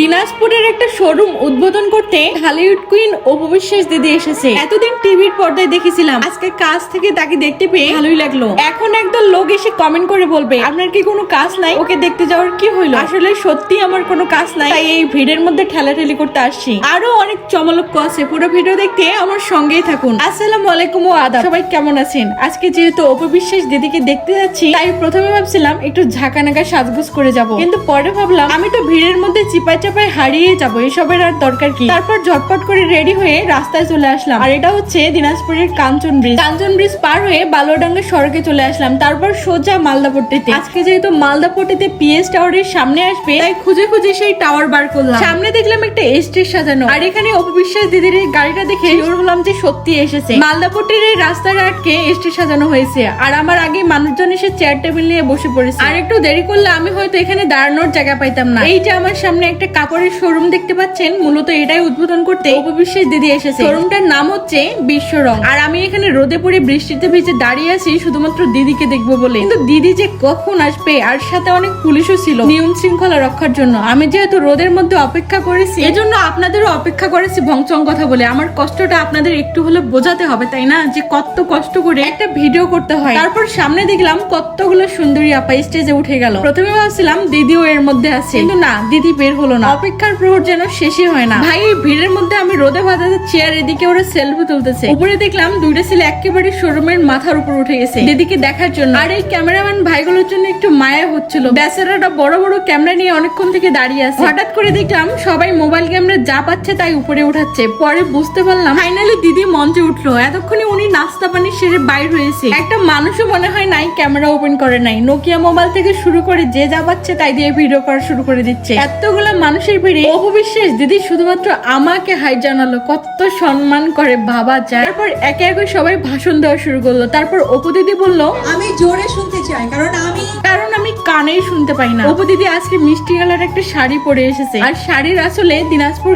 দিনাজপুরের একটা শোরুম উদ্বোধন করতে হলিউড কুইন অপবিশ্বাস দিদি এসেছে। এতদিন টিভির পর্দায় দেখেছিলাম। আজকে কাজ থেকে তাকে দেখতে পেয়ে ভালোই লাগল। এখন একদল লোক এসে কমেন্ট করে বলবে, আপনার কি কোনো কাজ নাই? ওকে দেখতে যাওয়ার কি হইল? আসলে সত্যি আমার কোনো কাজ নাই, তাই এই ভিড়ের মধ্যে ঠেলাঠেলি করতে আসছি। আরও অনেক চমলক্য আছে, পুরো ভিডিও দেখতে আমার সঙ্গেই থাকুন। আসসালামু আলাইকুম ও আদাব। সবাই কেমন আছেন? আজকে যেহেতু অপবিশ্বাস দিদিকে দেখতে যাচ্ছি, তাই প্রথমে ভাবছিলাম একটু ঝাঁকা ঝাঁকানাকা সাজগোজ করে যাব। কিন্তু পরে ভাবলাম, আমি তো ভিড়ের মধ্যে চিপাই চাপাই হারিয়ে যাব, এসবের আর দরকার কি? তারপর ঝটপট করে রেডি হয়ে রাস্তায় চলে আসলাম। আর এটা হচ্ছে দিনাজপুরের কাঞ্চন ব্রিজ কাঞ্চন ব্রিজ পার হয়ে বালুডাঙ্গা সড়কে চলে আসলাম। তারপর সোজা মালদাপট্টিতে আজকে যেহেতু মালদাপট্টিতে পিএস টাওয়ারের সামনে আসবে, তাই খুঁজে খুঁজে সেই টাওয়ার বার করলাম। সামনে দেখলাম একটা স্টেজ সাজানো। আর এখানে অপবিশ্বাস দিদির গাড়িটা দেখে ওর হলাম যে সত্যি এসেছে। মালদাপট্টির এই রাস্তাঘাটকে স্টেজ সাজানো হয়েছে। আর আমার আগে মানুষজন এসে চেয়ার টেবিল নিয়ে বসে পড়েছে। আর একটু দেরি করলে আমি হয়তো এখানে দাঁড়ানোর জায়গা পাইতাম না। এইটা আমার সামনে একটা কাপড়ের শোরুম দেখতে পাচ্ছেন, মূলত এটাই উদ্বোধন করতে অপবিশ্বাস দিদি এসেছে। শোরুমটার নাম হচ্ছে বিশ্বরং আর আমি এখানে রোদে পড়ে বৃষ্টিতে ভিজে দাঁড়িয়ে আছি, শুধুমাত্র দিদিকে দেখব বলে। কিন্তু দিদি যে কখন আসবে, আর সাথে অনেক পুলিশও ছিল। নিয়ম শৃঙ্খলা রক্ষার জন্য। আমি যেহেতু রোদের মধ্যে অপেক্ষা করেছি, এজন্য আপনাদেরও অপেক্ষা করেছি ভংচং কথা বলে। আমার কষ্টটা আপনাদের একটু হলে বোঝাতে হবে, তাই না? যে কত কষ্ট করে একটা ভিডিও করতে হয়। তারপর সামনে দেখলাম কতগুলো সুন্দরী আপা স্টেজে উঠে গেল। প্রথমে ভাবছিলাম দিদিও এর মধ্যে আছে। কিন্তু না, দিদি বের হলো না। অপেক্ষার প্রহর যেন শেষই হয় না। ভাই এই ভিড়ের মধ্যে আমি রোদে ভাজাতে চেয়ার এদিকে ওরা সেলফি তুলতেছে। উপরে দেখলাম দুইটা ছেলে একেবারে শোরুমের মাথার উপর উঠে গেছে। দিদিকে দেখার জন্য। আর এই ক্যামেরাম্যান ভাইগুলোর জন্য একটু মায়া হচ্ছিল। বেচারাটা বড় বড় ক্যামেরা নিয়ে অনেকক্ষণ থেকে দাঁড়িয়ে আছে। হঠাৎ করে দেখলাম সবাই মোবাইল ক্যামেরা যা পাচ্ছে তাই উপরে উঠাচ্ছে। পরে বুঝতে পারলাম ফাইনালি দিদি মঞ্চে উঠল। এতক্ষণে উনি নাস্তা পানি সেরে বাইর হয়েছে। একটা মানুষও মনে হয় নাই ক্যামেরা ওপেন করে নাই। নোকিয়া মোবাইল থেকে শুরু করে যে যা পাচ্ছে তাই দিয়ে ভিডিও করা শুরু করে দিচ্ছে। এতগুলা মানুষের ভিড়ে অপবিশ্বাস দিদি শুধুমাত্র আমাকে হাই জানালো কত সম্মান করে বাবা যায়। তারপর একে একে সবাই ভাষণ দেওয়া শুরু করল। তারপর অপু দিদি বলল আমি জোরে শুনতে চাই, কারণ আমি কারণ আমি কানেই শুনতে পাই না। দিদি আজকে মিষ্টি কালার একটা শাড়ি পরে এসেছে। আর শাড়ির আসলে দিনাজপুর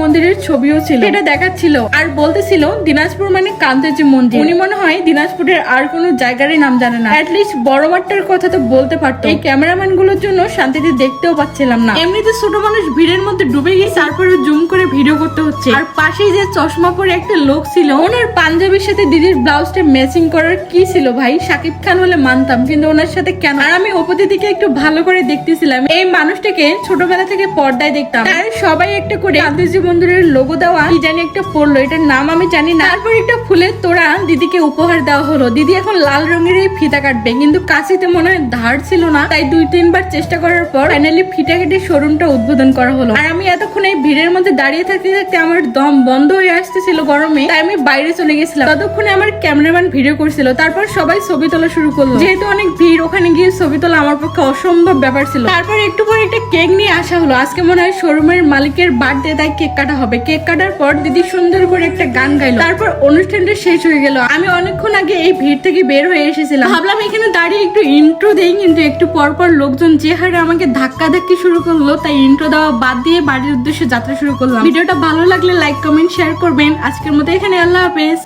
মন্দিরের ছবিও ছিল। এটা দেখাচ্ছিল। আর বলতেছিল, দিনাজপুর মানে মন্দির। উনি মনে হয় দিনাজপুরের আর কোনো জায়গারই নাম জানে না। অ্যাটলিস্ট বড় মাঠটার কথা তো বলতে পারতো। এই ক্যামেরাম্যানগুলোর জন্য শান্তিতে দেখতেও পাচ্ছিলাম না। এমনিতে ছোট মানুষ ভিড়ের মধ্যে ডুবে গিয়ে তারপরে জুম করে ভিডিও করতে হচ্ছে। আর পাশেই যে চশমা পরে একটা লোক ছিল, ওনার পাঞ্জাবির সাথে দিদির ব্লাউজটা ম্যাচিং করার কি ছিল ভাই? সাকিব খান হলে মানতাম। কিন্তু ওনার সাথে কেন? আর আমি অপদিদিকে একটু ভালো করে দেখতেছিলাম। এই মানুষটাকে ছোটবেলা থেকে পর্দায় দেখতাম। আর সবাই একটা করে গান্ধীজি মন্দিরের লোগো দেওয়া কি জানি একটা পড়ল। এটার নাম আমি জানি না। তারপর একটা ফুলের তোড়া দিদিকে উপহার দেওয়া হলো। দিদি এখন লাল রঙের এই ফিতা কাটবে। কিন্তু কাশিতে মনে হয় ধার ছিল না। তাই দুই, তিনবার চেষ্টা করার পর ফাইনালি ফিতা কেটে শোরুমটা উদ্বোধন করা হলো। আর আমি এতক্ষণ এই ভিড়ের মধ্যে দাঁড়িয়ে থাকতে থাকতে আমার দম বন্ধ হয়ে আসতেছিল গরমে। তাই আমি বাইরে চলে গেছিলাম। ততক্ষণে আমার ক্যামেরাম্যান ভিডিও করছিল। তারপর সবাই ছবি তোলা শুরু করল। যেহেতু অনেক ভিড়, ওখানে গিয়ে ছবি তোলা আমার পক্ষে অসম্ভব ব্যাপার ছিল। তারপর একটু পরে একটা কেক নিয়ে আসা হলো। আজকে মনে হয় শোরুমের মালিকের বার্থডে তাই কেক কাটা হবে। কেক কাটার পর দিদি সুন্দর করে একটা গান গাইলো। তারপর অনুষ্ঠানটা শেষ হয়ে গেল। আমি অনেকক্ষণ আগে এই ভিড় থেকে বের হয়ে এসেছিলাম। ভাবলাম এখানে দাঁড়িয়ে একটু ইন্ট্রো দেই, কিন্তু একটু পর পর লোকজন যে হারে আমাকে ধাক্কা ধাক্কি শুরু করল, তাই ইন্ট্রো দেওয়া বাদ দিয়ে বাড়ির উদ্দেশ্যে যাত্রা শুরু করলাম। ভিডিওটা ভালো লাগলে লাইক কমেন্ট শেয়ার করবেন। আজকের মতো এখানে আল্লাহ হাফেজ।